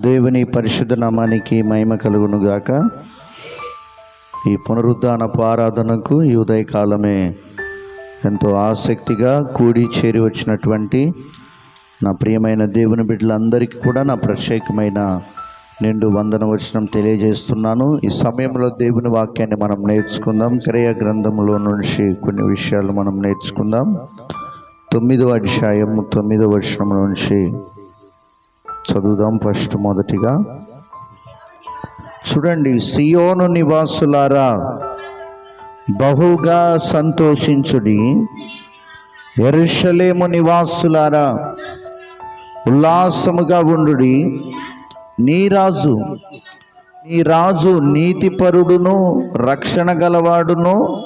దేవుని పరిశుద్ధ నామానికి మహిమ కలుగునుగాక. ఈ పునరుద్ధానపు ఆరాధనకు ఈ ఉదయకాలమే ఎంతో ఆసక్తిగా కూడి చేరి వచ్చినటువంటి నా ప్రియమైన దేవుని బిడ్డలందరికీ కూడా నా ప్రత్యేకమైన నిండు వందన వచనం తెలియజేస్తున్నాను. ఈ సమయంలో దేవుని వాక్యాన్ని మనం నేర్చుకుందాం. క్రయ గ్రంథంలో నుంచి కొన్ని విషయాలు మనం నేర్చుకుందాం. తొమ్మిదవ అధ్యాయం తొమ్మిదవ వచనం నుంచి చదువుదాం ఫస్ట్ మొదటిగా. చూడండి సియోను నివాసులారా బహుగా సంతోషించుడి. ఎరుషలేము నివాసులారా ఉల్లాసముగా ఉండుడి. నీ రాజు నీ రాజు నీతిపరుడును రక్షణ గలవాడును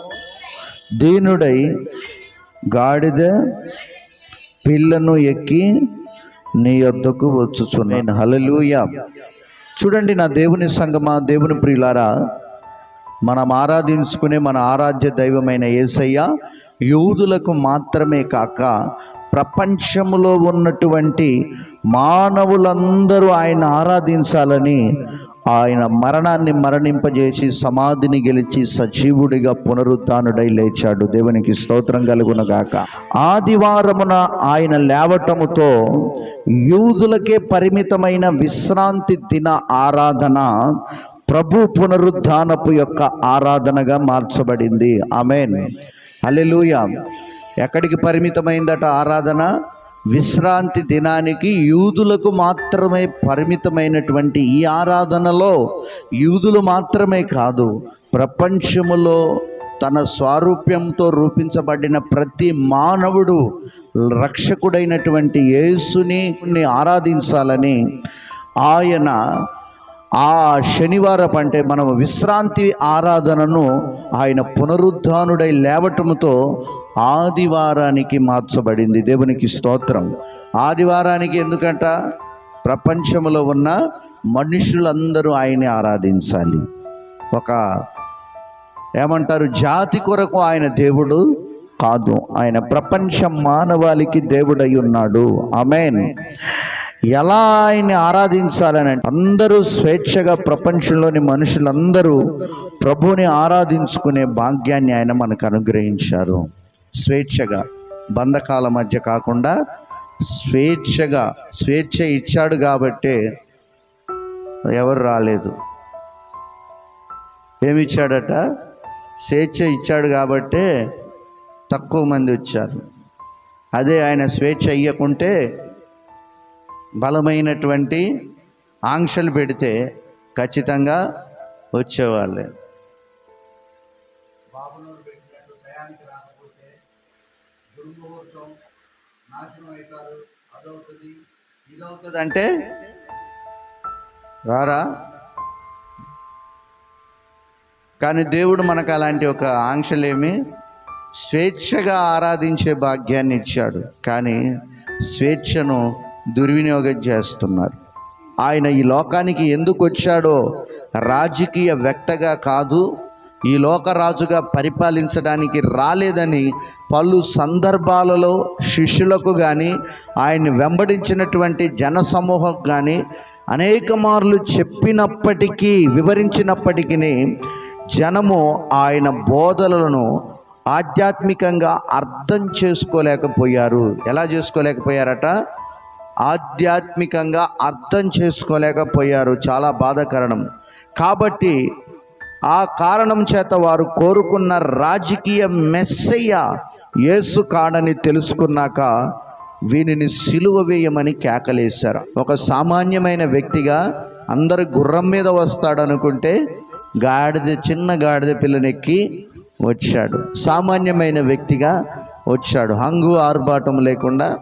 దీనుడై గాడిద పిల్లను ఎక్కి నీ యొద్దకు వచ్చుచు నేను హలలుయ చూడండి నా దేవుని సంగమా దేవుని ప్రియులారా మనం ఆరాధించుకునే మన ఆరాధ్య దైవమైన యేసయ్య యూదులకు మాత్రమే కాక ప్రపంచములో ఉన్నటువంటి మానవులందరూ ఆయన ఆరాధించాలని ఆయన మరణాన్ని మరణింపజేసి సమాధిని గెలిచి సజీవుడిగా పునరుద్ధానుడై లేచాడు. దేవునికి స్తోత్రం కలుగునగాక. ఆదివారమున ఆయన లేవటముతో యూదులకే పరిమితమైన విశ్రాంతి దిన ఆరాధన ప్రభు పునరుద్ధానపు యొక్క ఆరాధనగా మార్చబడింది. ఆమెన్. అల్లెలుయ ఎక్కడికి పరిమితమైందట ఆరాధన? విశ్రాంతి దినానికి యూదులకు మాత్రమే పరిమితమైనటువంటి ఈ ఆరాధనలో యూదులు మాత్రమే కాదు ప్రపంచములో తన స్వారూప్యంతో రూపించబడిన ప్రతి మానవుడు రక్షకుడైనటువంటి యేసుని ఆరాధించాలని ఆయన ఆ శనివారం అంటే మనం విశ్రాంతి ఆరాధనను ఆయన పునరుద్ధానుడై లేవటంతో ఆదివారానికి మార్చబడింది. దేవునికి స్తోత్రం. ఆదివారానికి ఎందుకంట? ప్రపంచంలో ఉన్న మనుషులందరూ ఆయన్ని ఆరాధించాలి. ఒక ఏమంటారు? జాతి కొరకు ఆయన దేవుడు కాదు. ఆయన ప్రపంచ మానవాళికి దేవుడై ఉన్నాడు. ఆమెన్. ఎలా ఆయన్ని ఆరాధించాలని అందరూ స్వేచ్ఛగా ప్రపంచంలోని మనుషులందరూ ప్రభుని ఆరాధించుకునే భాగ్యాన్ని ఆయన మనకు అనుగ్రహించారు. స్వేచ్ఛగా బంధకాల మధ్య కాకుండా స్వేచ్ఛగా స్వేచ్ఛ ఇచ్చాడు కాబట్టే ఎవరు రాలేదు. ఏమి ఇచ్చాడట స్వేచ్ఛ ఇచ్చాడు కాబట్టే తక్కువ మంది వచ్చారు. అదే ఆయన స్వేచ్ఛ ఇయ్యకుంటే బలమైనటువంటి ఆంక్షలు పెడితే ఖచ్చితంగా వచ్చేవాళ్ళే. అంటే రారా? కానీ దేవుడు మనకు అలాంటి ఒక ఆంక్షలేమి స్వేచ్ఛగా ఆరాధించే భాగ్యాన్ని ఇచ్చాడు. కానీ స్వేచ్ఛను దుర్వినియోగం చేస్తున్నారు. ఆయన ఈ లోకానికి ఎందుకు వచ్చాడో రాజకీయ వ్యక్తగా కాదు ఈ లోకరాజుగా పరిపాలించడానికి రాలేదని పలు సందర్భాలలో శిష్యులకు కానీ ఆయన్ని వెంబడించినటువంటి జనసమూహం కానీ అనేక మార్లు చెప్పినప్పటికీ వివరించినప్పటికీ జనము ఆయన బోధనలను ఆధ్యాత్మికంగా అర్థం చేసుకోలేకపోయారు. ఎలా చేసుకోలేకపోయారట? ఆధ్యాత్మికంగా అర్థం చేసుకోలేకపోయారు. చాలా బాధాకరణం. కాబట్టి ఆ కారణం చేత వారు కోరుకున్న రాజకీయ మెస్సయ్య యేసు కాడని తెలుసుకున్నాక వీనిని సిలువ వేయమని కేకలేశారు. ఒక సామాన్యమైన వ్యక్తిగా అందరు గుర్రం మీద వస్తాడనుకుంటే గాడిద చిన్న గాడిద పిల్లనెక్కి వచ్చాడు. సామాన్యమైన వ్యక్తిగా వచ్చాడు. హంగు ఆర్భాటం లేకుండా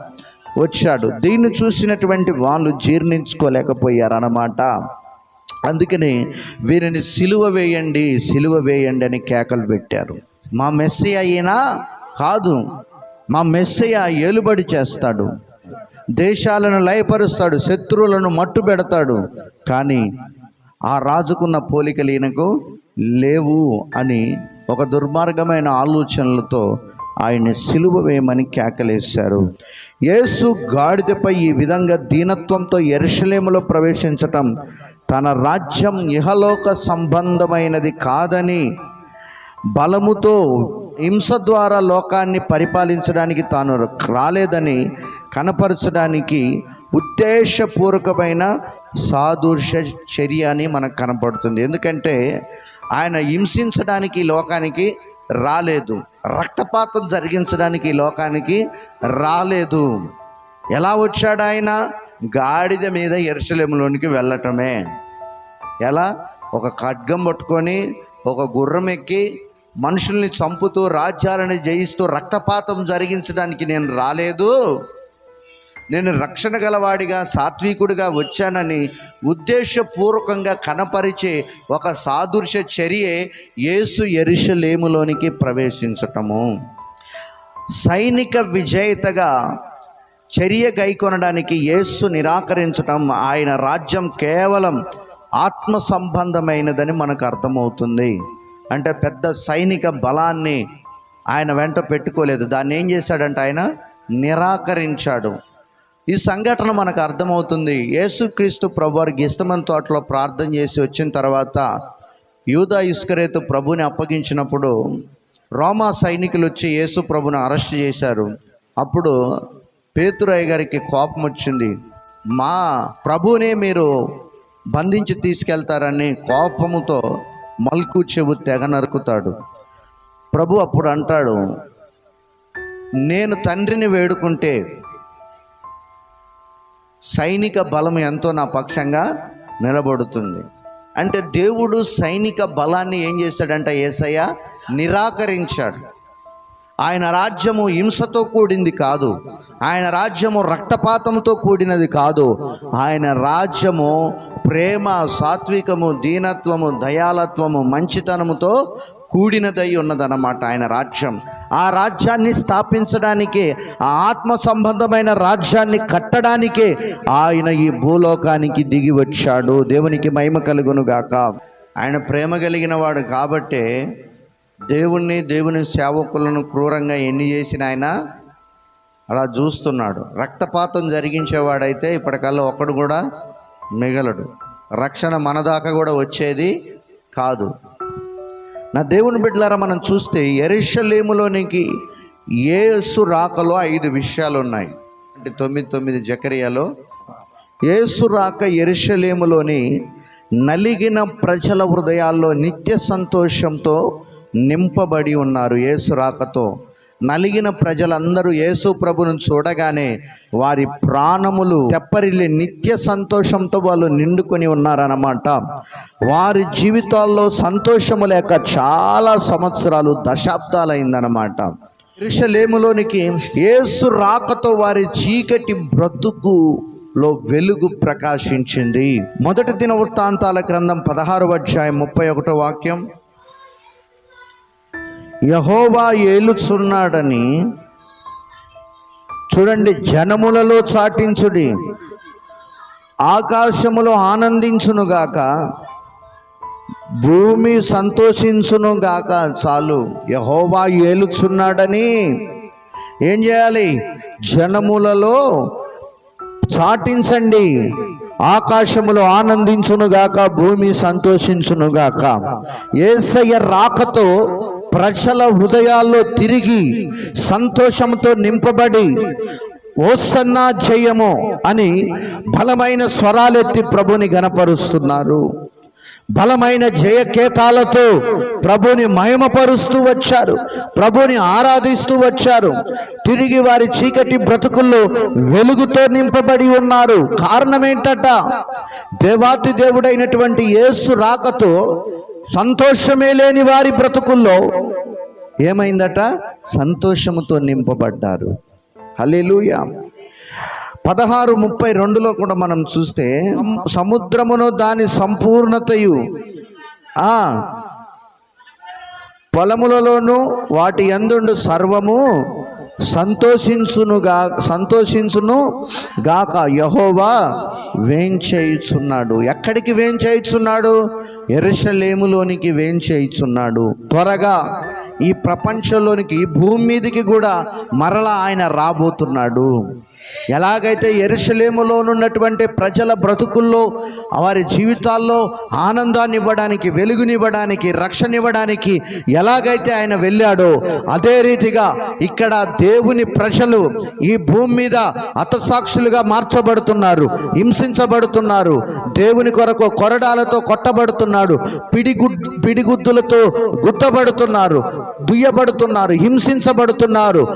వచ్చాడు. దీన్ని చూసినటువంటి వాళ్ళు జీర్ణించుకోలేకపోయారు అన్నమాట. అందుకని వీరిని సిలువ వేయండి సిలువ వేయండి అని కేకలు పెట్టారు. మా మెస్సయ్య అయినా కాదు మా మెస్సయ్య ఏలుబడి చేస్తాడు దేశాలను లయపరుస్తాడు శత్రువులను మట్టు పెడతాడు. కానీ ఆ రాజుకున్న పోలికలు ఈయనకు లేవు అని ఒక దుర్మార్గమైన ఆలోచనలతో ఆయన్ని సిలువ వేయమని కేకలేశారు. యేసు గాడిదపై ఈ విధంగా దీనత్వంతో ఎరుషలేములో ప్రవేశించటం తన రాజ్యం ఇహలోక సంబంధమైనది కాదని బలముతో హింస ద్వారా లోకాన్ని పరిపాలించడానికి తాను రాలేదని కనపరచడానికి ఉద్దేశపూర్వకమైన సాదృశ్య చర్య అని మనకు కనపడుతుంది. ఎందుకంటే ఆయన హింసించడానికి ఈ లోకానికి రాలేదు. రక్తపాతం జరిగించడానికి ఈ లోకానికి రాలేదు. ఎలా వచ్చాడు ఆయన? గాడిద మీద ఎరుసలేములోనికి వెళ్ళటమే. ఎలా? ఒక ఖడ్గం పట్టుకొని ఒక గుర్రం ఎక్కి మనుషుల్ని చంపుతూ రాజ్యాలను జయిస్తూ రక్తపాతం జరిగించడానికి నేను రాలేదు. నేను రక్షణ గలవాడిగా సాత్వికుడిగా వచ్చానని ఉద్దేశపూర్వకంగా కనపరిచే ఒక సాదృశ్య చర్యే యేసు ఎరుషలేములోనికి ప్రవేశించటము. సైనిక విజేతగా చర్య గైకొనడానికి యేసు నిరాకరించటం ఆయన రాజ్యం కేవలం ఆత్మ సంబంధమైనదని మనకు అర్థమవుతుంది. అంటే పెద్ద సైనిక బలాన్ని ఆయన వెంట పెట్టుకోలేదు. దాన్ని ఏం చేశాడంటే ఆయన? నిరాకరించాడు. ఈ సంఘటన మనకు అర్థమవుతుంది. యేసుక్రీస్తు ప్రభువారు గిస్తమన్ తోటలో ప్రార్థన చేసి వచ్చిన తర్వాత యూదా ఇస్కరేతు ప్రభుని అప్పగించినప్పుడు రోమా సైనికులు వచ్చి యేసు ప్రభుని అరెస్ట్ చేశారు. అప్పుడు పేతురాయ్ గారికి కోపం వచ్చింది. మా ప్రభునే మీరు బంధించి తీసుకెళ్తారని కోపముతో మల్కు చెవు తెగ నరుకుతాడు. ప్రభు అప్పుడు అంటాడు నేను తండ్రిని వేడుకుంటే సైనిక బలం ఎంతో నా పక్షంగా నిలబడుతుంది. అంటే దేవుడు సైనిక బలాన్ని ఏం చేశాడంటే ఏసయ్య? నిరాకరించాడు. ఆయన రాజ్యము హింసతో కూడింది కాదు. ఆయన రాజ్యము రక్తపాతంతో కూడినది కాదు. ఆయన రాజ్యము ప్రేమ సాత్వికము దీనత్వము దయాలత్వము మంచితనముతో కూడినదై ఉన్నదన్నమాట ఆయన రాజ్యం. ఆ రాజ్యాన్ని స్థాపించడానికి ఆ ఆత్మ సంబంధమైన రాజ్యాన్ని కట్టడానికే ఆయన ఈ భూలోకానికి దిగి వచ్చాడు. దేవునికి మహిమ కలుగును గాక. ఆయన ప్రేమ కలిగిన వాడు కాబట్టే దేవుణ్ణి దేవుని సేవకులను క్రూరంగా ఎన్ని చేసిన ఆయన అలా చూస్తున్నాడు. రక్తపాతం జరిగించేవాడైతే ఇప్పటికల్లా ఒక్కడు కూడా మిగలడు. రక్షణ మన దాకా కూడా వచ్చేది కాదు. నా దేవుని బిడ్డలారా మనం చూస్తే ఎరిషలేములోనికి ఏసు రాకలో ఐదు విషయాలు ఉన్నాయి అంటే తొమ్మిది తొమ్మిది జకరియాలో ఏసు రాక ఎరిషలేములోని నలిగిన ప్రజల హృదయాల్లో నిత్య సంతోషంతో నింపబడి ఉన్నారు ఏసు రాకతో. నలిగిన ప్రజలందరూ యేసు ప్రభును చూడగానే వారి ప్రాణములు తెప్పరిల్లి నిత్య సంతోషంతో వాళ్ళు నిండుకొని ఉన్నారన్నమాట. వారి జీవితాల్లో సంతోషము లేక చాలా సంవత్సరాలు దశాబ్దాలైందన్నమాట. ఇరుషలేములోనికి యేసు రాకతో వారి చీకటి బ్రతుకు లో వెలుగు ప్రకాశించింది. మొదటి దిన వృత్తాంతాల గ్రంథం పదహారు అధ్యాయం ముప్పై ఒకటో వాక్యం. యహోవా ఏలుచున్నాడని చూడండి జనములలో చాటించుడి. ఆకాశములో ఆనందించునుగాక. భూమి సంతోషించునుగాక. చాలు యహోవా ఏలుచున్నాడని. ఏం చేయాలి? జనములలో చాటించండి. ఆకాశములో ఆనందించునుగాక భూమి సంతోషించునుగాక. ఏసయ్య రాకతో ప్రజల హృదయాల్లో తిరిగి సంతోషంతో నింపబడి ఓసన్నా జయము అని బలమైన స్వరాలెత్తి ప్రభుని గనపరుస్తున్నారు బలమైన జయకేతాలతో ప్రభుని మహిమపరుస్తూ వచ్చారు. ప్రభుని ఆరాధిస్తూ వచ్చారు. తిరిగి వారి చీకటి బ్రతుకుల్లో వెలుగుతో నింపబడి ఉన్నారు. కారణం ఏంటట? దేవాతి దేవుడైనటువంటి యేసు రాకతో సంతోషమే లేని వారి బ్రతుకుల్లో ఏమైందట? సంతోషముతో నింపబడ్డారు. హలేలుయ పదహారు ముప్పై రెండులో కూడా మనం చూస్తే సముద్రమును దాని సంపూర్ణతయు పొలములలోనూ వాటి ఎందుండు సర్వము సంతోషించునుగా సంతోషించును గాక యహోవా వేంచేయుచున్నాడు. ఎక్కడికి వేంచేయుచున్నాడు? ఎరుషలేములోనికి వేంచేయుచున్నాడు. త్వరగా ఈ ప్రపంచంలోనికి ఈ భూమి మీదకి కూడా మరలా ఆయన రాబోతున్నాడు. ఎలాగైతే ఎరుసలేములో ఉన్నటువంటి ప్రజల బ్రతుకుల్లో వారి జీవితాల్లో ఆనందాన్ని ఇవ్వడానికి వెలుగునివ్వడానికి రక్షణ ఇవ్వడానికి ఎలాగైతే ఆయన వెళ్ళాడో అదే రీతిగా ఇక్కడ దేవుని ప్రజలు ఈ భూమి మీద అతసాక్షులుగా మార్చబడుతున్నారు హింసించబడుతున్నారు. దేవుని కొరకు కొరడాలతో కొట్టబడుతున్నాడు పిడిగు పిడిగుద్దులతో గుద్దబడుతున్నారు దుయ్యబడుతున్నారు హింసించబడుతున్నారు.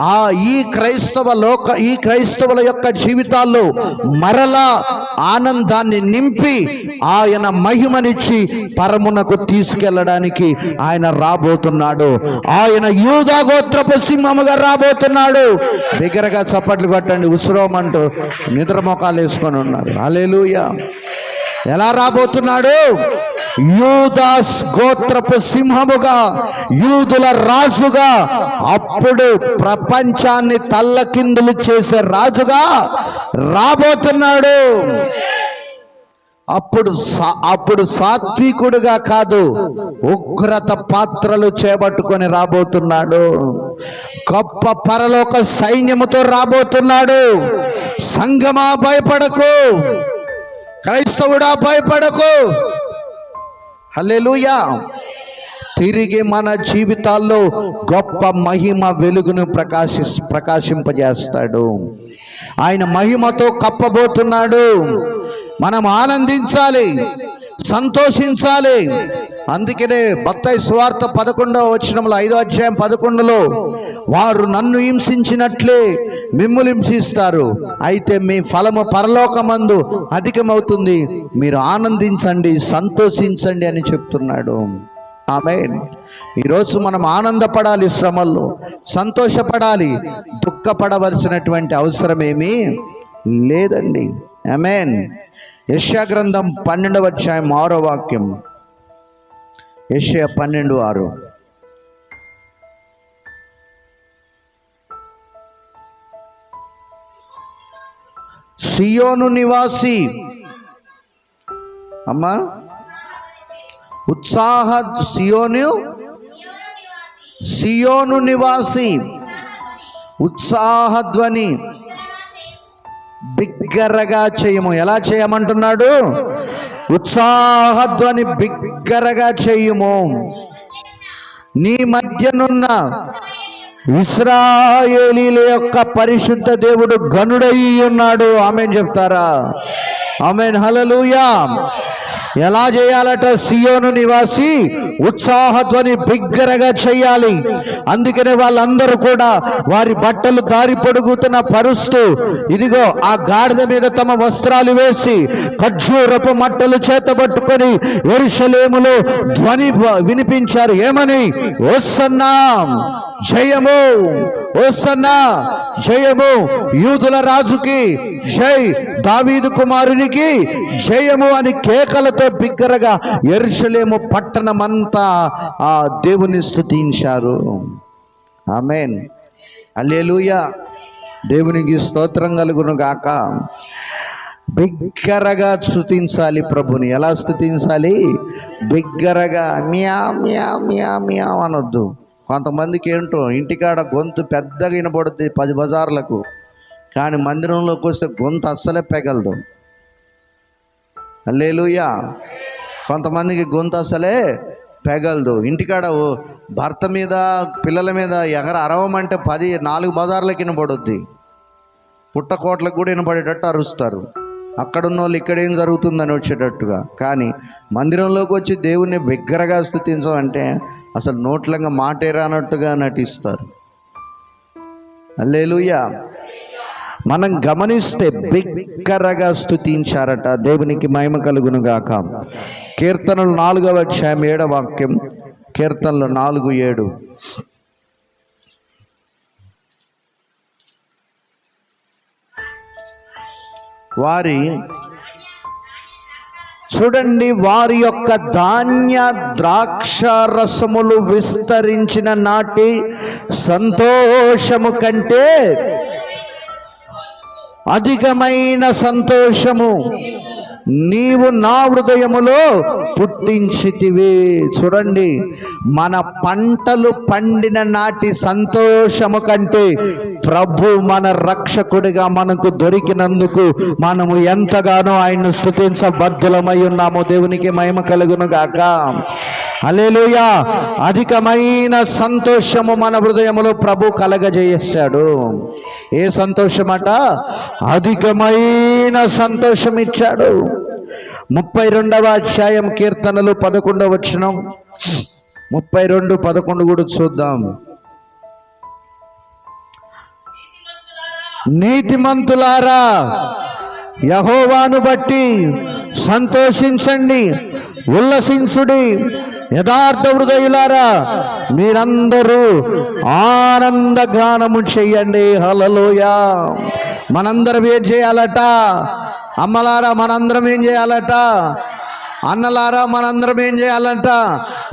ఆ ఈ క్రైస్తవ లోక ఈ క్రైస్తవుల యొక్క జీవితాల్లో మరలా ఆనందాన్ని నింపి ఆయన మహిమనిచ్చి పరమునకు తీసుకెళ్ళడానికి ఆయన రాబోతున్నాడు. ఆయన యూదా గోత్రపు సింహముగా రాబోతున్నాడు. బిగ్గరగా చప్పట్లు కొట్టండి ఉసురోమంటూ నిద్ర మొఖాలు వేసుకొని ఉన్నారు. అలేలుయ ఎలా రాబోతున్నాడు? యూదాస్ గోత్రపు సింహముగా యూదుల రాజుగా అప్పుడు ప్రపంచాన్ని తల్లకిందులు చేసే రాజుగా రాబోతున్నాడు. అప్పుడు అప్పుడు సాత్వికుడుగా కాదు ఉగ్రత పాత్రలు చేపట్టుకొని రాబోతున్నాడు. గొప్ప పరలోక సైన్యముతో రాబోతున్నాడు. సంగమా భయపడకు క్రైస్తవుడా భయపడకు హల్లెలూయా. తిరిగి మన జీవితాల్లో గొప్ప మహిమ వెలుగును ప్రకాశి ప్రకాశింపజేస్తాడు. ఆయన మహిమతో కప్పబోతున్నాడు. మనం ఆనందించాలి. సంతోషించాలి. అందుకనే బత్తాయి సువార్త పదకొండవ వచనంలో ఐదో అధ్యాయం పదకొండులో వారు నన్ను హింసించినట్లే మిమ్ములు హింసిస్తారు. అయితే మీ ఫలము పరలోకమందు అధికమవుతుంది. మీరు ఆనందించండి సంతోషించండి అని చెప్తున్నాడు. ఆమె ఈరోజు మనం ఆనందపడాలి శ్రమల్లో సంతోషపడాలి దుఃఖపడవలసినటువంటి అవసరం ఏమీ లేదండి. ఆమెన్. యశాగ్రంథం పన్నెండవ అధ్యాయం ఆరో వాక్యం. యశయ పన్నెండు ఆరు. సియోను నివాసి. అమ్మా. ఉత్సాహ సియోను. సియోను నివాసి. ఉత్సాహధ్వని బిగ్గరగా చేయము. ఎలా చేయమంటున్నాడు? ఉత్సాహధ్వని బిగ్గరగా చేయము. నీ మధ్యనున్న ఇస్రాయేలీల యొక్క పరిశుద్ధ దేవుడు గనుడయి ఉన్నాడు. ఆమె చెప్తారా? ఆమెన్. హలలుయా ఎలా చేయాలట? సియోను నివాసి ఉత్సాహధ్వని బిగ్గరగా చేయాలి. అందుకనే వాళ్ళందరూ కూడా వారి బట్టలు దారి పొడుగుతున్న పరుస్తూ ఇదిగో ఆ గాడిద మీద తమ వస్త్రాలు వేసి ఖర్జూరపు మట్టలు చేతబట్టుకొని ఎరుషలేములో ధ్వని వినిపించారు. ఏమని? వస్తున్నాం జయము ఓసన్నా జయము. యూదుల రాజుకి జై. దావీదు కుమారునికి జయము అని కేకలతో బిగ్గరగా ఎరుషలేము పట్టణమంతా ఆ దేవుని స్తుతించారు. ఆమెన్. అల్లెలుయా దేవునికి స్తోత్రం కలుగును గాక. బిగ్గరగా స్తుతించాలి ప్రభుని. ఎలా స్థుతించాలి బిగ్గరగా మియా మియా మియా మ్యా అనొద్దు. కొంతమందికి ఏంటో ఇంటికాడ గొంతు పెద్దగా వినపడుతుంది పది బజార్లకు. కానీ మందిరంలోకి వస్తే గొంతు అస్సలే పెగలదు. లేలుయా కొంతమందికి గొంతు అసలే పెగలదు. ఇంటికాడ భర్త మీద పిల్లల మీద ఎగర అరవమంటే పది నాలుగు బజార్లకు వినపడుద్ది పుట్టకోట్లకు కూడా వినపడేటట్టు అరుస్తారు. అక్కడున్న వాళ్ళు ఇక్కడేం జరుగుతుందని వచ్చేటట్టుగా. కానీ మందిరంలోకి వచ్చి దేవుణ్ణి బిగ్గరగా స్థుతించమంటే అసలు నోట్లంగా మాటే రానట్టుగా నటిస్తారు. అల్లేలుయా మనం గమనిస్తే బిగ్గరగా స్థుతించారట. దేవునికి మహిమ కలుగును గాక. కీర్తనలు నాలుగవ అధ్యాయం ఏడవ వాక్యం. కీర్తనలు నాలుగు ఏడు. వారి చూడండి వారి యొక్క ధాన్య ద్రాక్ష రసములు విస్తరించిన నాటి సంతోషము కంటే అధికమైన సంతోషము. నీవు నా హృదయములో పుట్టించితివి. చూడండి మన పంటలు పండిన నాటి సంతోషము కంటే ప్రభు మన రక్షకుడిగా మనకు దొరికినందుకు మనము ఎంతగానో ఆయన్ను స్థుతించబద్ధులమై ఉన్నాము. దేవునికి మహిమ కలుగును గాక. అలేలుయా అధికమైన సంతోషము మన హృదయములో ప్రభు కలగజేసాడు ఏ సంతోషమట? అధికమైన సంతోషం ఇచ్చాడు ముప్పై రెండవ అధ్యాయం కీర్తనలు పదకొండవ వచనం. ముప్పై రెండు పదకొండు కూడా చూద్దాం. నీతిమంతులారా యహోవాను బట్టి సంతోషించండి ఉల్లసించుడి. యథార్థ హృదయులారా మీరందరూ ఆనంద గానము చెయ్యండి హలలోయ మనందరం ఏం చేయాలట? అమ్మలారా మనందరం ఏం చేయాలట? అన్నలారా మనందరం ఏం చేయాలంట?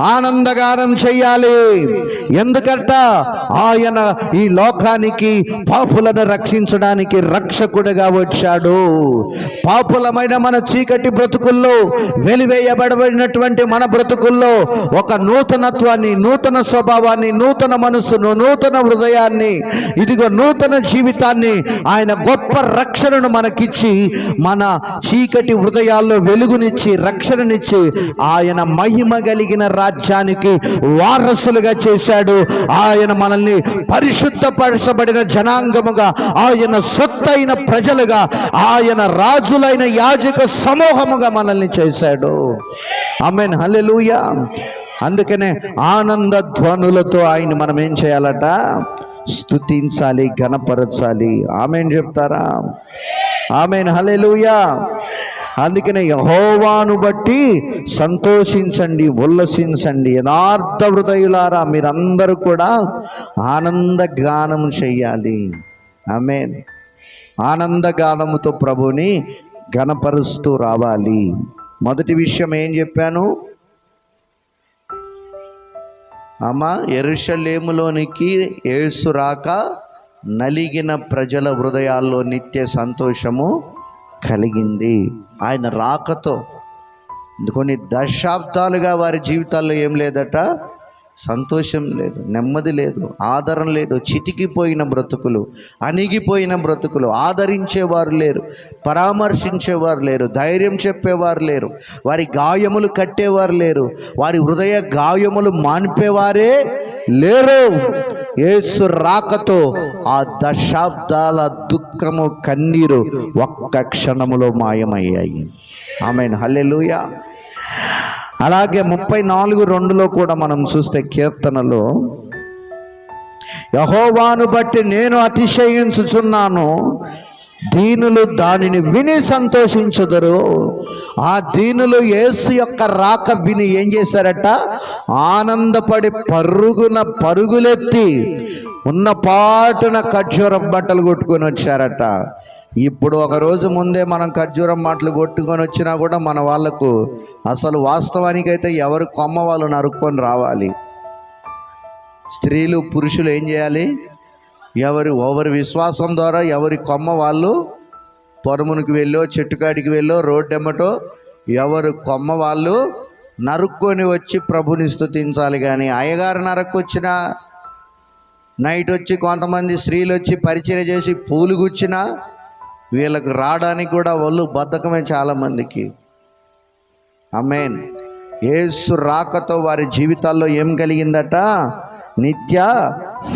ఆనందగానం చెయ్యాలి ఎందుకంట ఆయన ఈ లోకానికి పాపులను రక్షించడానికి రక్షకుడిగా వచ్చాడు. పాపులమైన మన చీకటి బ్రతుకుల్లో వెలివేయబడబడినటువంటి మన బ్రతుకుల్లో ఒక నూతనత్వాన్ని నూతన స్వభావాన్ని నూతన మనస్సును నూతన హృదయాన్ని ఇదిగో నూతన జీవితాన్ని ఆయన గొప్ప రక్షణను మనకిచ్చి మన చీకటి హృదయాల్లో వెలుగునిచ్చి రక్షణనిచ్చి ఆయన మహిమ కలిగిన రాజ్యానికి వారసులుగా చేశాడు. ఆయన మనల్ని పరిశుద్ధపరచబడిన జనాంగముగా ఆయన సొత్తైన ప్రజలుగా ఆయన రాజులైన యాజక సమూహముగా మనల్ని చేశాడు. అమెన్ హలెలుయా అందుకనే ఆనంద ధ్వనులతో ఆయన మనం ఏం చేయాలట? స్థుతించాలి గణపరచాలి ఆమెను చెప్తారా? ఆమెన్. హలెలుయా అందుకనే యహోవాను బట్టి సంతోషించండి ఉల్లసించండి. యథార్థ హృదయులారా మీరందరూ కూడా ఆనంద గానం చెయ్యాలి. ఆమె ఆనంద గానముతో ప్రభుని గణపరుస్తూ రావాలి. మొదటి విషయం ఏం చెప్పాను? అమ్మ ఎరుషలేములోనికి ఏసు రాక నలిగిన ప్రజల హృదయాల్లో నిత్య సంతోషము కలిగింది. ఆయన రాకతో. కొన్ని దశాబ్దాలుగా వారి జీవితాల్లో ఏం లేదట? సంతోషం లేదు నెమ్మది లేదు ఆదరణ లేదు చితికిపోయిన బ్రతుకులు అణిగిపోయిన బ్రతుకులు ఆదరించేవారు లేరు పరామర్శించేవారు లేరు ధైర్యం చెప్పేవారు లేరు వారి గాయములు కట్టేవారు లేరు వారి హృదయ గాయములు మాన్పేవారే లేరు. యేసు రాకతో ఆ దశాబ్దాల దుఃఖము కన్నీరు ఒక్క క్షణములో మాయమయ్యాయి. ఆమె హల్లెలూయ. అలాగే ముప్పై నాలుగు రెండులో కూడా మనం చూస్తే కీర్తనలో యహోవాను బట్టి నేను అతిశయించుచున్నాను దీనులు దానిని విని సంతోషించుదరు. ఆ దీనులు యేసు యొక్క రాక విని ఏం చేశారట? ఆనందపడి పరుగున పరుగులెత్తి ఉన్న పాటున ఖర్జూరం బట్టలు కొట్టుకొని వచ్చారట. ఇప్పుడు ఒక రోజు ముందే మనం ఖర్జూరం మాటలు కొట్టుకొని వచ్చినా కూడా మన వాళ్ళకు అసలు వాస్తవానికైతే ఎవరు కొమ్మ వాళ్ళు నరుక్కొని రావాలి. స్త్రీలు పురుషులు ఏం చేయాలి? ఎవరి ఎవరి విశ్వాసం ద్వారా ఎవరి కొమ్మ వాళ్ళు పొరమునికి వెళ్ళో చెట్టుకాడికి వెళ్ళో రోడ్డెమ్మటో ఎవరు కొమ్మ వాళ్ళు నరుక్కొని వచ్చి ప్రభుని స్థుతించాలి కానీ అయ్యగారు నరక్కొచ్చినా నైట్ వచ్చి కొంతమంది స్త్రీలు వచ్చి పరిచయం చేసి పూలు గుచ్చినా వీళ్ళకు రావడానికి కూడా ఒళ్ళు బద్ధకమే చాలామందికి అమ్మేన్ ఏసు రాకతో వారి జీవితాల్లో ఏం కలిగిందట? నిత్య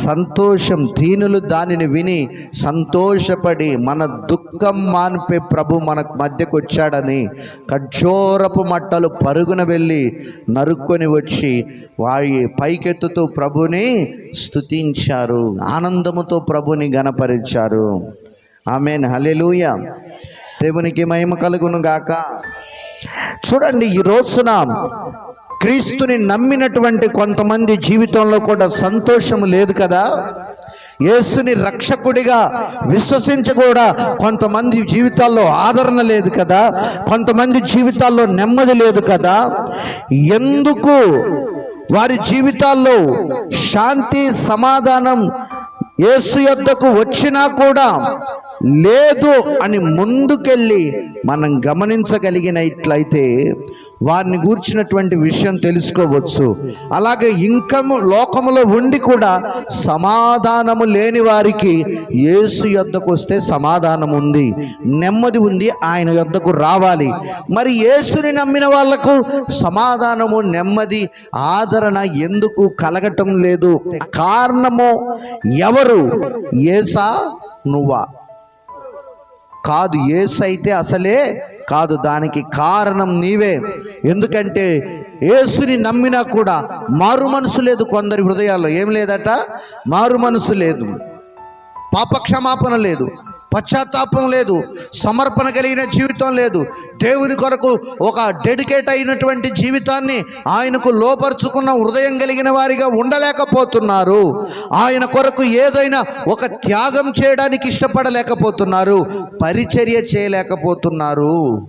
సంతోషం. దీనులు దానిని విని సంతోషపడి మన దుఃఖం మాన్పే ప్రభు మన మధ్యకు వచ్చాడని కఠోరపు మట్టలు పరుగున వెళ్ళి నరుక్కొని వచ్చి వారి పైకెత్తుతూ ప్రభుని స్తుతించారు. ఆనందముతో ప్రభుని గణపరిచారు ఆమెన్. హలెలూయ దేవునికి మహిమ కలుగును గాక చూడండి ఈ రోజున క్రీస్తుని నమ్మినటువంటి కొంతమంది జీవితంలో కూడా సంతోషం లేదు కదా? యేసుని రక్షకుడిగా విశ్వసించి కూడా కొంతమంది జీవితాల్లో ఆదరణ లేదు కదా? కొంతమంది జీవితాల్లో నెమ్మది లేదు కదా? ఎందుకు వారి జీవితాల్లో శాంతి సమాధానం యేసు యొద్దకు వచ్చినా కూడా లేదు అని ముందుకెళ్ళి మనం గమనించగలిగినట్లయితే వారిని గూర్చినటువంటి విషయం తెలుసుకోవచ్చు. అలాగే ఇంకము లోకములో ఉండి కూడా సమాధానము లేని వారికి యేసు యొద్దకు వస్తే సమాధానం ఉంది. నెమ్మది ఉంది ఆయన యొద్దకు రావాలి. మరి యేసుని నమ్మిన వాళ్ళకు సమాధానము నెమ్మది ఆదరణ ఎందుకు కలగటం లేదు. కారణము ఎవరు? ఏసా నువ్వా? కాదు ఏసైతే అసలే కాదు దానికి కారణం నీవే. ఎందుకంటే ఏసుని నమ్మినా కూడా మారు మనసు లేదు కొందరి హృదయాల్లో. ఏం లేదట? మారు మనసు లేదు. పాపక్షమాపణ లేదు. పశ్చాత్తాపం లేదు సమర్పణ కలిగిన జీవితం లేదు. దేవుని కొరకు ఒక డెడికేట్ అయినటువంటి జీవితాన్ని ఆయనకు లోపరుచుకున్న హృదయం కలిగిన వారిగా ఉండలేకపోతున్నారు. ఆయన కొరకు ఏదైనా ఒక త్యాగం చేయడానికి ఇష్టపడలేకపోతున్నారు పరిచర్య చేయలేకపోతున్నారు.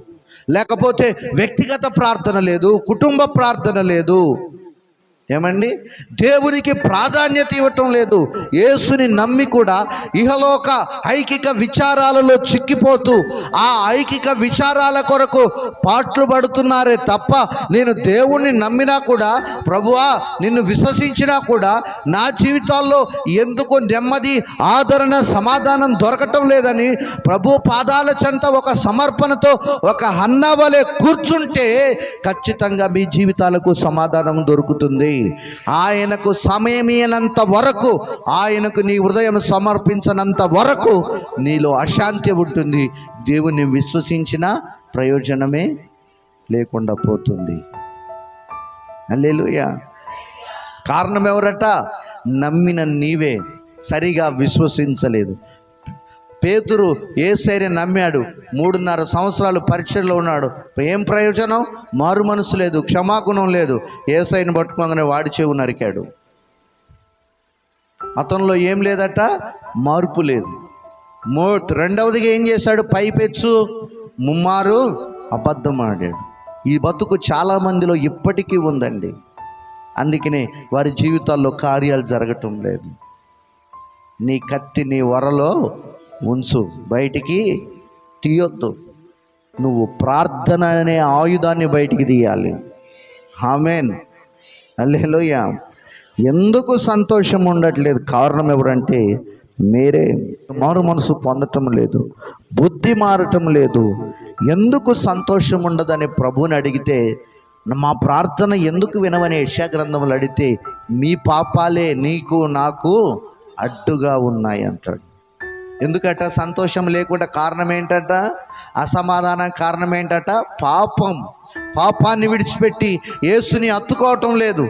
లేకపోతే వ్యక్తిగత ప్రార్థన లేదు కుటుంబ ప్రార్థన లేదు. ఏమండి? దేవునికి ప్రాధాన్యత ఇవ్వటం లేదు. యేసుని నమ్మి కూడా ఇహలోక ఐకిక విచారాలలో చిక్కిపోతూ ఆ ఐకిక విచారాల కొరకు పాటలు పడుతున్నారే తప్ప నేను దేవుణ్ణి నమ్మినా కూడా ప్రభువా నిన్ను విశ్వసించినా కూడా నా జీవితాల్లో ఎందుకు నెమ్మది ఆదరణ సమాధానం దొరకటం లేదని ప్రభు పాదాల చెంత ఒక సమర్పణతో ఒక హన్నవలే కూర్చుంటే ఖచ్చితంగా మీ జీవితాలకు సమాధానం దొరుకుతుంది. ఆయనకు సమయమైనంత వరకు ఆయనకు నీ హృదయం సమర్పించనంత వరకు నీలో అశాంతి ఉంటుంది. దేవుని విశ్వసించిన ప్రయోజనమే లేకుండా పోతుంది. అల్లేలుయా కారణం ఎవరట? నమ్మిన నీవే సరిగా విశ్వసించలేదు. పేతురు ఏసైని నమ్మాడు. మూడున్నర సంవత్సరాలు పరీక్షల్లో ఉన్నాడు. ఏం ప్రయోజనం? మారు మనసు లేదు క్షమాగుణం లేదు. ఏసైని పట్టుకోగానే వాడి చెవు నరికాడు. అతనిలో ఏం లేదట? మార్పు లేదు. మో రెండవదిగా ఏం చేశాడు? పైపెచ్చు ముమ్మారు అబద్ధం ఆడాడు. ఈ బతుకు చాలామందిలో ఇప్పటికీ ఉందండి. అందుకనే వారి జీవితాల్లో కార్యాలు జరగటం లేదు. నీ కత్తి నీ వరలో ఉంచు. బయటికి తీయొద్దు. నువ్వు ప్రార్థన అనే ఆయుధాన్ని బయటికి తీయాలి. హామేన్ అల్లెలోయ ఎందుకు సంతోషం ఉండట్లేదు? కారణం ఎవరంటే మీరే. మారు మనసు పొందటం లేదు. బుద్ధి మారటం లేదు. ఎందుకు సంతోషం ఉండదని ప్రభువుని అడిగితే మా ప్రార్థన ఎందుకు వినవని యశాగ్రంథములు అడిగితే మీ పాపాలే నీకు నాకు అడ్డుగా ఉన్నాయి అంటాడు. ఎందుకట? సంతోషం లేకుండా కారణం ఏంటట? అసమాధానం కారణం ఏంటట? పాపం. పాపాన్ని విడిచిపెట్టి యేసుని అత్తుకోవటం లేదు.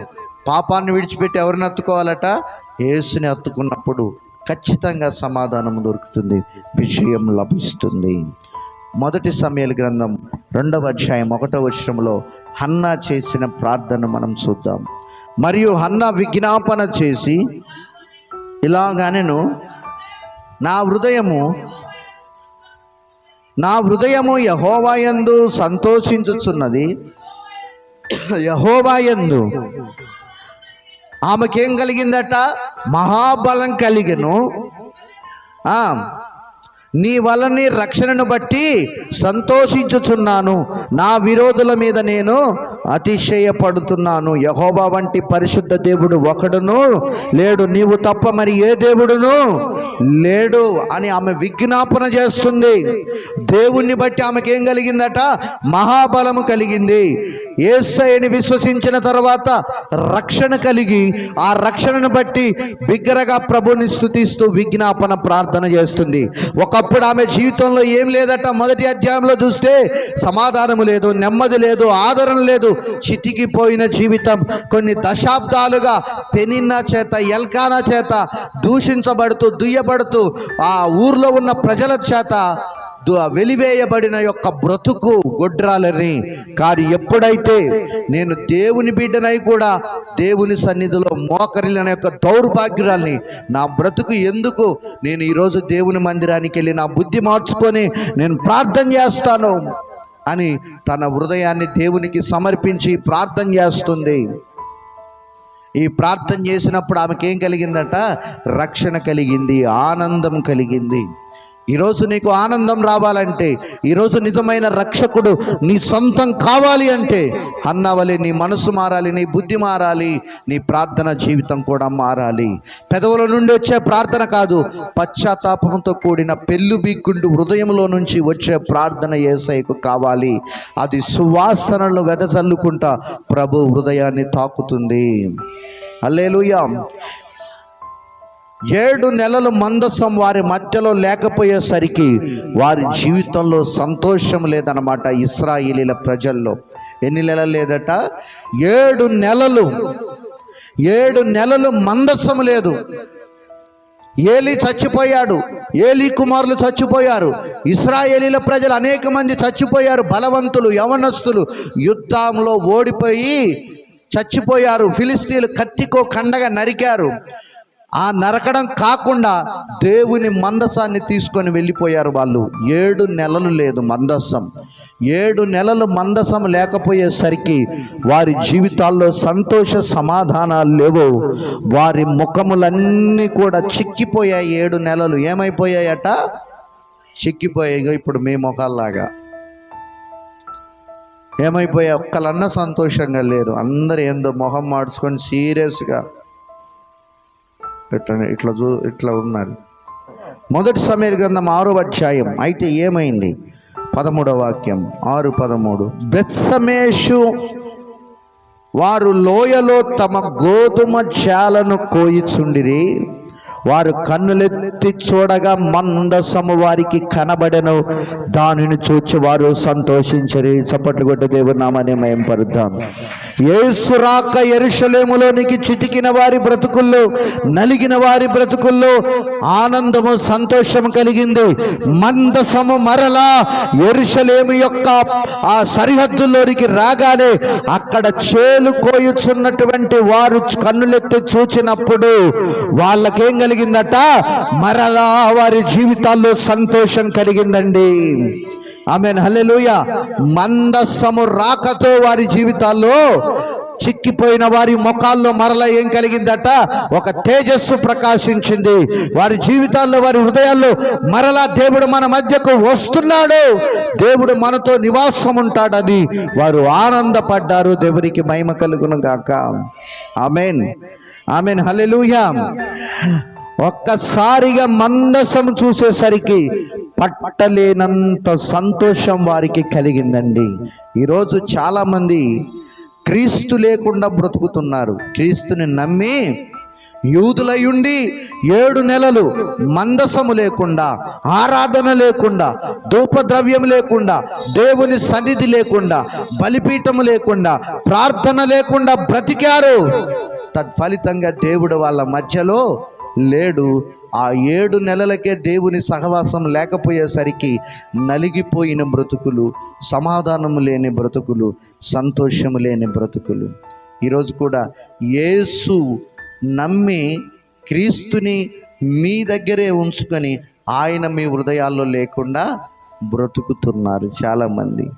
పాపాన్ని విడిచిపెట్టి ఎవరిని అత్తుకోవాలట యేసుని అత్తుకున్నప్పుడు ఖచ్చితంగా సమాధానం దొరుకుతుంది. విజయం లభిస్తుంది. మొదటి సమయాల గ్రంథం రెండవ అధ్యాయం ఒకటవ వర్షంలో హన్నా చేసిన ప్రార్థన మనం చూద్దాం. మరియు హన్నా విజ్ఞాపన చేసి ఇలాగానెను నా హృదయము నా హృదయము యహోవాయందు సంతోషించుచున్నది. యహోవాయందు ఆమెకేం కలిగిందట? మహాబలం కలిగను. నీ వలని రక్షణను బట్టి సంతోషించుచున్నాను. నా విరోధుల మీద నేను అతిశయపడుతున్నాను. యహోబా వంటి పరిశుద్ధ దేవుడు ఒకడును లేడు నీవు తప్ప మరి ఏ దేవుడును? లేడు అని ఆమె విజ్ఞాపన చేస్తుంది. దేవుణ్ణి బట్టి ఆమెకి ఏం కలిగిందట? మహాబలము కలిగింది. ఏసైని విశ్వసించిన తర్వాత రక్షణ కలిగి ఆ రక్షణను బట్టి బిగ్గరగా ప్రభుని స్థుతిస్తూ విజ్ఞాపన ప్రార్థన చేస్తుంది. ఒకప్పుడు ఆమె జీవితంలో ఏం లేదట? మొదటి అధ్యాయంలో చూస్తే సమాధానము లేదు నెమ్మది లేదు ఆదరణ లేదు. చితికిపోయిన జీవితం కొన్ని దశాబ్దాలుగా పెనిన్నా చేత ఎల్కానా చేత దూషించబడుతూ భయపడుతూ ఆ ఊర్లో ఉన్న ప్రజల చేత దు- వెలివేయబడిన యొక్క బ్రతుకు గొడ్రాలని. కానీ ఎప్పుడైతే నేను దేవుని బిడ్డనై కూడా దేవుని సన్నిధిలో మోకరిలిన యొక్క దౌర్భాగ్యురాల్ని నా బ్రతుకు ఎందుకు నేను ఈరోజు దేవుని మందిరానికి వెళ్ళి నా బుద్ధి మార్చుకొని నేను ప్రార్థన చేస్తాను అని తన హృదయాన్ని దేవునికి సమర్పించి ప్రార్థన చేస్తుంది. ఈ ప్రార్థన చేసినప్పుడు ఆమెకేం కలిగిందట? రక్షణ కలిగింది ఆనందం కలిగింది. ఈరోజు నీకు ఆనందం రావాలంటే ఈరోజు నిజమైన రక్షకుడు నీ సొంతం కావాలి అంటే అన్నవలే నీ మనసు మారాలి నీ బుద్ధి మారాలి నీ ప్రార్థన జీవితం కూడా మారాలి. పెదవుల నుండి వచ్చే ప్రార్థన కాదు పశ్చాత్తాపంతో కూడిన పెళ్ళు బీక్కుంటూ హృదయంలో నుంచి వచ్చే ప్రార్థన ఏసైకు కావాలి. అది సువాసనలు వెదజల్లుకుంటా ప్రభు హృదయాన్ని తాకుతుంది. అల్లేలుయా ఏడు నెలలు మందసం వారి మధ్యలో లేకపోయేసరికి వారి జీవితంలో సంతోషం లేదన్నమాట ఇస్రాయిలీల ప్రజల్లో. ఎన్ని నెలలు లేదట? ఏడు నెలలు. ఏడు నెలలు మందసం లేదు. ఏలి చచ్చిపోయాడు. ఏలి కుమారులు చచ్చిపోయారు. ఇస్రాయేలీల ప్రజలు అనేక మంది చచ్చిపోయారు. బలవంతులు యవనస్తులు యుద్ధంలో ఓడిపోయి చచ్చిపోయారు. ఫిలిస్తీన్లు కత్తికో కండగా నరికారు. ఆ నరకడం కాకుండా దేవుని మందసాన్ని తీసుకొని వెళ్ళిపోయారు వాళ్ళు. ఏడు నెలలు లేదు మందసం. ఏడు నెలలు మందసం లేకపోయేసరికి వారి జీవితాల్లో సంతోష సమాధానాలు లేవు. వారి ముఖములన్నీ కూడా చిక్కిపోయాయి ఏడు నెలలు. ఏమైపోయాయట? చిక్కిపోయాయి. ఇప్పుడు మీ ముఖాల్లాగా. ఏమైపోయాయి? ఒక్కలన్నా సంతోషంగా లేరు. అందరు ఏందో మొహం మార్చుకొని సీరియస్గా ఇట్లా ఇట్లా చూ ఇట్లా ఉన్నారు. మొదటి సమీర గ్రంథం ఆరో అధ్యాయం. అయితే ఏమైంది? పదమూడవ వాక్యం. ఆరు పదమూడు. బెత్సమేషు వారు లోయలో తమ గోధుమ చాలను కోయిచుండిరి. వారు కన్నులెత్తి చూడగా మందసము వారికి కనబడను. దానిని చూచి వారు సంతోషించరి. చప్పట్లు కొట్టు దేవుని నామాన్ని మేము పరుద్దాం. యేసు రాక ఎరుషలేములోనికి చితికిన వారి బ్రతుకుల్లో నలిగిన వారి బ్రతుకుల్లో ఆనందము సంతోషం కలిగింది. మందసము మరలా ఎరుషలేము యొక్క ఆ సరిహద్దుల్లోనికి రాగానే అక్కడ చేలు కోయుచున్నటువంటి వారు కన్నులెత్తి చూచినప్పుడు వాళ్ళకేం కలిగిందట. మరలా వారి జీవితాల్లో సంతోషం కలిగిందండి. ఆమె హల్లెలూయ. మందస్సము రాకతో వారి జీవితాల్లో చిక్కిపోయిన వారి ముఖాల్లో మరల ఏం కలిగిందట? ఒక తేజస్సు ప్రకాశించింది. వారి జీవితాల్లో వారి హృదయాల్లో మరలా దేవుడు మన మధ్యకు వస్తున్నాడు. దేవుడు మనతో నివాసం ఉంటాడని వారు ఆనందపడ్డారు. దేవునికి మహిమ కలుగును గాక. ఆమెన్. ఆమెన్. హలెలుయా ఒక్కసారిగా మందసం చూసేసరికి పట్టలేనంత సంతోషం వారికి కలిగిందండి. ఈరోజు చాలామంది క్రీస్తు లేకుండా బ్రతుకుతున్నారు. క్రీస్తుని నమ్మి యూదులయుండి ఏడు నెలలు మందసము లేకుండా ఆరాధన లేకుండా ధూపద్రవ్యం లేకుండా దేవుని సన్నిధి లేకుండా బలిపీఠము లేకుండా ప్రార్థన లేకుండా బ్రతికారు. తత్ఫలితంగా దేవుడు వాళ్ళ మధ్యలో లేడు. ఆ ఏడు నెలలకే దేవుని సహవాసం లేకపోయేసరికి నలిగిపోయిన బ్రతుకులు సమాధానము లేని బ్రతుకులు సంతోషము లేని బ్రతుకులు. ఈరోజు కూడా యేసు నమ్మి క్రీస్తుని మీ దగ్గరే ఉంచుకొని ఆయన మీ హృదయాల్లో లేకుండా బ్రతుకుతున్నారు చాలామంది.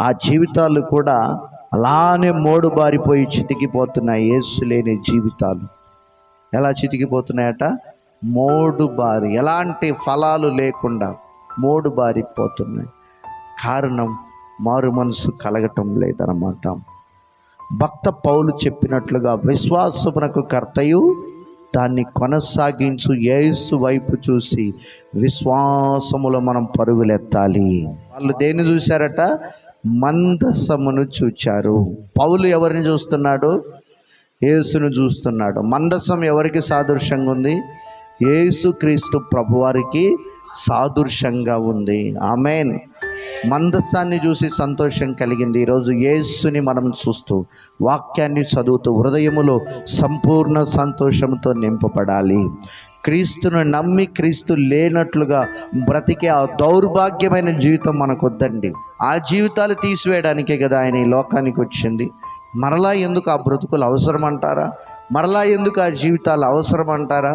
ఆ జీవితాలు కూడా అలానే మోడుబారిపోయి చితికిపోతున్నాయి. యేసు లేని జీవితాలు. ఎలా చితికిపోతున్నాయట? మోడు బారి. ఎలాంటి ఫలాలు లేకుండా మోడు బారిపోతున్నాయి. కారణం మారు మనసు కలగటం లేదన్నమాట. భక్త పౌలు చెప్పినట్లుగా విశ్వాసమునకు కర్తయు దాన్ని కొనసాగించు యేసు వైపు చూసి విశ్వాసములో మనం పరుగులెత్తాలి. వాళ్ళు దేన్ని చూశారట? మందసమును చూచారు. పౌలు ఎవరిని చూస్తున్నాడు? యేసును చూస్తున్నాడు. మందసం ఎవరికి సాదృశ్యంగా ఉంది? యేసు క్రీస్తు ప్రభువారికి సాదృశ్యంగా ఉంది. ఆమెన్. మందస్సాన్ని చూసి సంతోషం కలిగింది. ఈరోజు యేసుని మనం చూస్తూ వాక్యాన్ని చదువుతూ హృదయములో సంపూర్ణ సంతోషంతో నింపబడాలి. క్రీస్తును నమ్మి క్రీస్తు లేనట్లుగా బ్రతికే ఆ దౌర్భాగ్యమైన జీవితం మనకు వద్దండి ఆ జీవితాలు తీసివేయడానికే కదా ఆయన ఈ లోకానికి వచ్చింది. మరలా ఎందుకు ఆ బ్రతుకులు అవసరం అంటారా మరలా ఎందుకు ఆ జీవితాలు అవసరం అంటారా